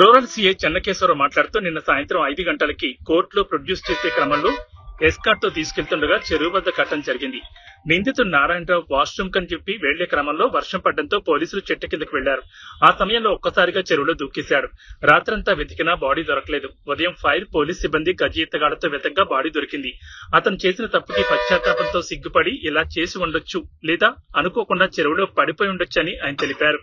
Rural CI Chennakeswara Rao మాట్లాడుతూ నిన్న సాయంత్రం ఐదు గంటలకి కోర్టులో ప్రొడ్యూస్ చేసే క్రమంలో ఎస్కాట్తో తీసుకెళ్తుండగా చెరువు వద్ద కట్టడం జరిగింది. నిందితుడు నారాయణరావు వాష్రూమ్ కని చెప్పి వెళ్ళే క్రమంలో వర్షం పడడంతో పోలీసులు చెట్టు కిందకు వెళ్ళారు. ఆ సమయంలో ఒక్కసారిగా చెరువులో దూకేశాడు. రాత్రంతా వెతికినా బాడీ దొరకలేదు. ఉదయం ఫైర్ పోలీస్ సిబ్బంది గజ ఈతగాడతో వెతకగా బాడీ దొరికింది. అతను చేసిన తప్పుకి పశ్చాత్తాపంతో సిగ్గుపడి ఇలా చేసి ఉండొచ్చు లేదా అనుకోకుండా చెరువులో పడిపోయి ఉండొచ్చని ఆయన తెలిపారు.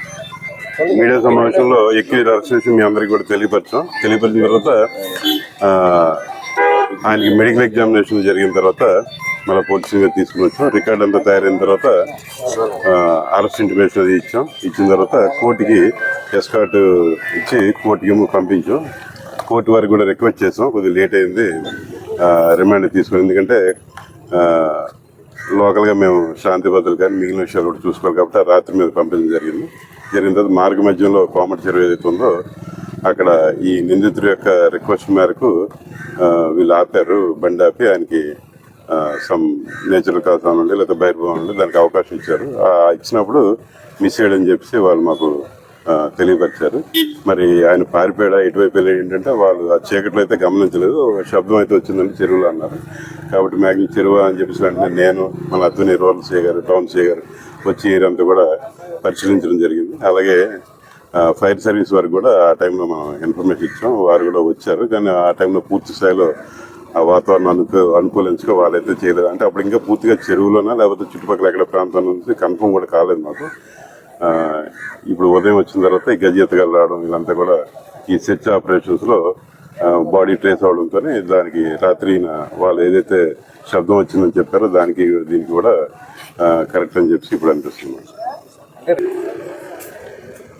మీడియా సమావేశంలో ఎక్కువ అరెస్ట్ చేసి మీ అందరికి కూడా తెలియపరచాం. తెలియపరిచిన తర్వాత ఆయనకి మెడికల్ ఎగ్జామినేషన్ జరిగిన తర్వాత మళ్ళీ పోలీసుగా తీసుకుని వచ్చాం. రికార్డ్ అంతా తయారైన తర్వాత అరెస్ట్ ఇంటిమేషన్ అది ఇచ్చాం. ఇచ్చిన తర్వాత కోర్టుకి ఎస్కాట్ ఇచ్చి కోర్టుకి ఏమో పంపించాం. కోర్టు వారికి కూడా రిక్వెస్ట్ చేసాం. కొద్దిగా లేట్ అయింది. రిమాండ్ తీసుకుని ఎందుకంటే లోకల్గా మేము శాంతి భద్రతలు కానీ మిగిలిన విషయాలు కూడా చూసుకోవాలి కాబట్టి రాత్రి మీద పంపించడం జరిగింది. జరిగిన తర్వాత మార్గ మధ్యంలో కోమటి చెరువు ఏదైతే ఉందో అక్కడ ఈ నిందితుడి యొక్క రిక్వెస్ట్ మేరకు వీళ్ళు ఆపారు బండి ఆపి ఆయనకి సమ్ నేచురల్ కాజ్ నుండి లేకపోతే బహిర్భావం నుండి దానికి అవకాశం ఇచ్చారు. ఇచ్చినప్పుడు మిస్ చేయడం చెప్పేసి వాళ్ళు మాకు తెలియపరిచారు. మరి ఆయన పారిపోయాడా? ఎటువైపు వెళ్ళాడు ఏంటంటే వాళ్ళు ఆ చీకట్లో అయితే గమనించలేదు. శబ్దం అయితే వచ్చిందని చెరువులో అన్నారు. కాబట్టి మ్యాగ్ని చెరువు అని చెప్పేసి వెంటనే నేను మన అద్దుని రోల్ సీ గారు టౌన్ సీ గారు వచ్చి ఏరియంతా కూడా పరిశీలించడం జరిగింది. అలాగే ఫైర్ సర్వీస్ వారికి కూడా ఆ టైంలో మనం ఇన్ఫర్మేషన్ ఇచ్చాం. వారు కూడా వచ్చారు. కానీ ఆ టైంలో పూర్తి స్థాయిలో ఆ వాతావరణం అనుకూ అనుకూలించుకో వాళ్ళైతే చేయలేదు. అంటే అప్పుడు ఇంకా పూర్తిగా చెరువులోనా లేకపోతే చుట్టుపక్కల ఎక్కడ ప్రాంతం నుంచి కన్ఫర్మ్ కూడా కాలేదు మాకు. ఇప్పుడు ఉదయం వచ్చిన తర్వాత ఈ గజెత్తగాలు రావడం ఇదంతా కూడా ఈ సెర్చ్ ఆపరేషన్స్లో బాడీ ట్రేస్ అవడంతో దానికి రాత్రి వాళ్ళు ఏదైతే శబ్దం వచ్చిందని చెప్పారో దానికి దీనికి కూడా కరెక్ట్ అని చెప్పి ఇప్పుడు అనిపిస్తుంది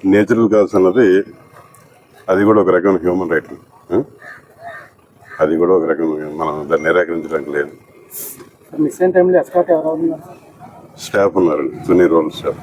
నేచురల్ కాల్స్ అన్నది అది కూడా ఒక రకమైన హ్యూమన్ రైట్. అది కూడా ఒక రకమైన మనం దాన్ని నిరాకరించడానికి లేదు. ఉన్నారు? స్టాఫ్ ఉన్నారండి తుని రోల్ స్టాఫ్.